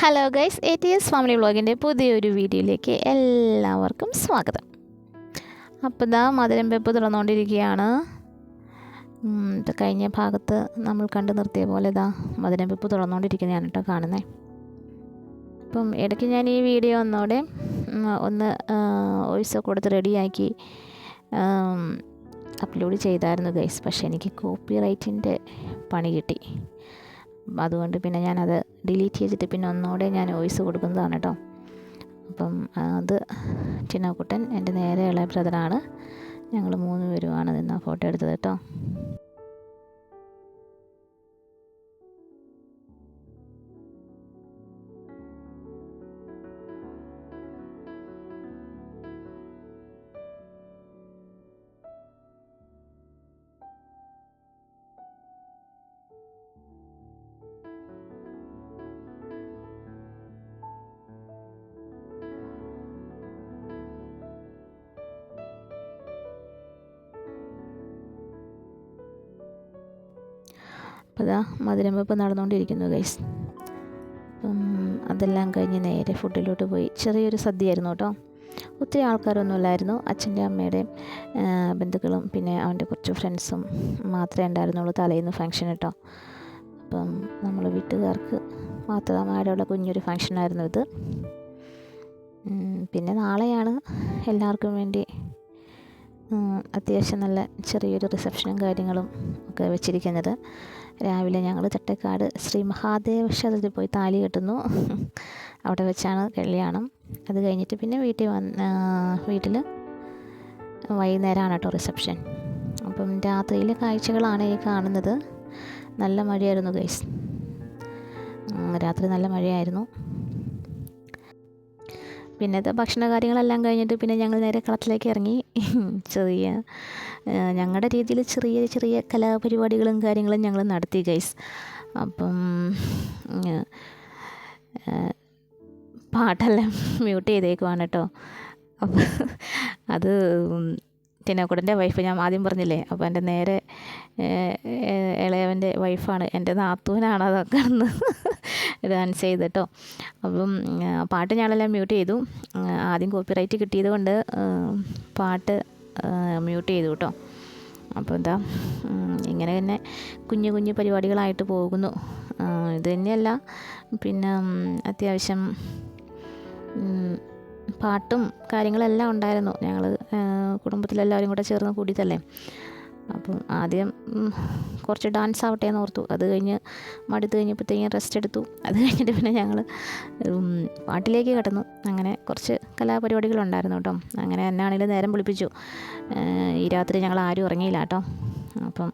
Hello guys A T S family വ്ളോഗിന്റെ പുതിയൊരു വീഡിയോയിലേക്ക് എല്ലാവർക്കും സ്വാഗതം. അപ്പോൾ ഇതാ മധുരം വെപ്പ് തുറന്നുകൊണ്ടിരിക്കുകയാണ്. കഴിഞ്ഞ ഭാഗത്ത് നമ്മൾ കണ്ടു നിർത്തിയ പോലെ ഇതാ മധുരം വെപ്പ് തുറന്നുകൊണ്ടിരിക്കുന്നതാണ് കേട്ടോ കാണുന്നത് അപ്പം ഇടയ്ക്ക് ഞാൻ ഈ വീഡിയോ ഒന്നോടെ ഒന്ന് വോയിസ് കൊടുത്ത് റെഡിയാക്കി അപ്ലോഡ് ചെയ്തായിരുന്നു ഗൈസ് പക്ഷേ എനിക്ക് കോപ്പി റൈറ്റിന്റെ പണി കിട്ടി. അതുകൊണ്ട് പിന്നെ ഞാനത് ഡിലീറ്റ് ചെയ്തിട്ട് പിന്നെ ഒന്നുകൂടെ ഞാൻ വോയിസ് കൊടുക്കുന്നതാണ് കേട്ടോ അപ്പം അത് ചിന്നക്കുട്ടൻ എന്റെ നേരെ ഇളയ ബ്രദറാണ് ഞങ്ങൾ മൂന്ന് പേരുമാണ് നിന്ന് ഫോട്ടോ എടുത്തത് കേട്ടോ അതാ മധുരം വെപ്പ് നടന്നുകൊണ്ടിരിക്കുന്നു ഗൈസ് അതെല്ലാം കഴിഞ്ഞ് നേരെ ഫുഡിലോട്ട് പോയി. ചെറിയൊരു സദ്യയായിരുന്നു കേട്ടോ. ഒത്തിരി ആൾക്കാരൊന്നും ഇല്ലായിരുന്നു അച്ഛന്റെ അമ്മയുടെ ബന്ധുക്കളും പിന്നെ അവന്റെ കുറച്ച് ഫ്രണ്ട്സും മാത്രമേ ഉണ്ടായിരുന്നുള്ളൂ തലേന്ന് ഫങ്ഷൻ കേട്ടോ. അപ്പം നമ്മൾ വീട്ടുകാർക്ക് മാത്രമായിട്ടുള്ള കുഞ്ഞൊരു ഫങ്ഷനായിരുന്നു ഇത്. പിന്നെ നാളെയാണ് എല്ലാവർക്കും വേണ്ടി അത്യാവശ്യം നല്ല ചെറിയൊരു റിസപ്ഷനും കാര്യങ്ങളും ഒക്കെ വെച്ചിരിക്കുന്നത്. രാവിലെ ഞങ്ങൾ തട്ടേക്കാട് ശ്രീ മഹാദേവ ക്ഷേത്രത്തിൽ പോയി താലി കെട്ടുന്നു. അവിടെ വെച്ചാണ് കല്യാണം. അത് കഴിഞ്ഞിട്ട് പിന്നെ വീട്ടിൽ വന്ന് വീട്ടിൽ വൈകുന്നേരമാണ് കേട്ടോ റിസപ്ഷൻ അപ്പം രാത്രിയിലെ കാഴ്ചകളാണ് ഈ കാണുന്നത്. നല്ല മഴയായിരുന്നു ഗൈസ് രാത്രി നല്ല മഴയായിരുന്നു. പിന്നത്തെ ഭക്ഷണ കാര്യങ്ങളെല്ലാം കഴിഞ്ഞിട്ട് പിന്നെ ഞങ്ങൾ നേരെ കളത്തിലേക്ക് ഇറങ്ങി. ചെറിയ ഞങ്ങളുടെ രീതിയിൽ ചെറിയ ചെറിയ കലാപരിപാടികളും കാര്യങ്ങളും ഞങ്ങൾ നടത്തി ഗൈസ് അപ്പം പാട്ടെല്ലാം മ്യൂട്ട് ചെയ്തേക്കുവാണ് കേട്ടോ അപ്പം അത് ടിനോക്കുടന്റെ വൈഫ് ഞാൻ ആദ്യം പറഞ്ഞില്ലേ അപ്പോൾ എന്റെ നേരെ ഇളയവന്റെ വൈഫാണ് എന്റെ നാത്തൂനാണ് അതൊക്കെ ഒന്ന് ഡാൻസ് ചെയ്ത് കേട്ടോ അപ്പം പാട്ട് ഞാനെല്ലാം മ്യൂട്ട് ചെയ്തു. ആദ്യം കോപ്പിറൈറ്റ് കിട്ടിയത് കൊണ്ട് പാട്ട് മ്യൂട്ട് ചെയ്തു കേട്ടോ അപ്പോൾ എന്താ ഇങ്ങനെ തന്നെ കുഞ്ഞു കുഞ്ഞു പരിപാടികളായിട്ട് പോകുന്നു. ഇത് തന്നെയല്ല പിന്നെ അത്യാവശ്യം പാട്ടും കാര്യങ്ങളെല്ലാം ഉണ്ടായിരുന്നു. ഞങ്ങൾ കുടുംബത്തിലെല്ലാവരും കൂടെ ചേർന്ന് കൂടിയതല്ലേ അപ്പം ആദ്യം കുറച്ച് ഡാൻസ് ആവട്ടെ എന്ന് ഓർത്തു. അത് കഴിഞ്ഞ് മടുത്ത് കഴിഞ്ഞപ്പോഴത്തേക്കും റെസ്റ്റ് എടുത്തു. അത് കഴിഞ്ഞിട്ട് പിന്നെ ഞങ്ങൾ പാട്ടിലേക്ക് കടന്നു. അങ്ങനെ കുറച്ച് കലാപരിപാടികളുണ്ടായിരുന്നു കേട്ടോ. അങ്ങനെ എന്നാണെങ്കിലും നേരം വിളിപ്പിച്ചു. ഈ രാത്രി ഞങ്ങൾ ആരും ഉറങ്ങിയില്ല കേട്ടോ. അപ്പം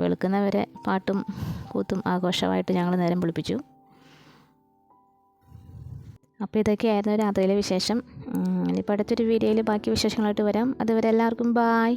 വെളുക്കുന്നവരെ പാട്ടും കൂത്തും ആഘോഷമായിട്ട് ഞങ്ങൾ നേരം വിളിപ്പിച്ചു. അപ്പോൾ ഇതൊക്കെയായിരുന്നു രാത്രിയിലെ വിശേഷം. ഇനിയിപ്പോൾ അടുത്തൊരു വീഡിയോയിൽ ബാക്കി വിശേഷങ്ങളായിട്ട് വരാം. അതുവരെ എല്ലാവർക്കും ബായ്